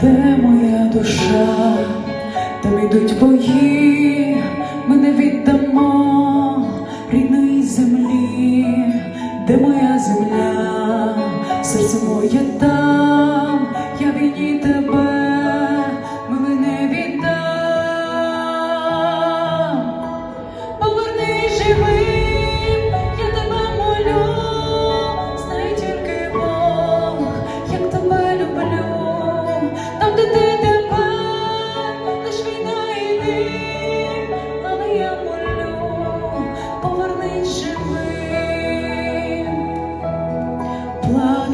де моя душа, там ідуть бої, ми не віддамо рідної землі, де моя земля, серце моє там, я війні тебе.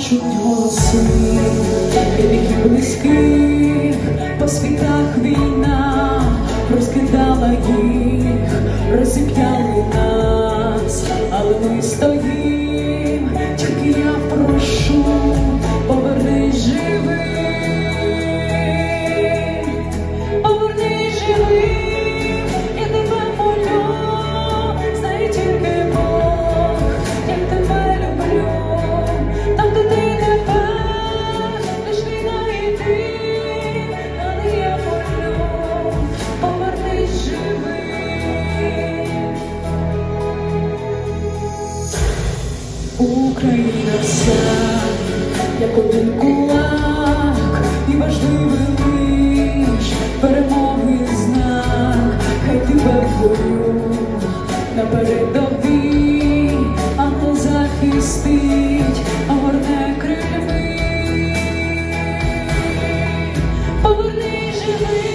плачуть голоси, рідних і близьких, Україна вся, як один кулак, і важливий лиш перемоги знак, хай тебе бою на передовій, ангел захистить, огорне крильми. Поверни живим,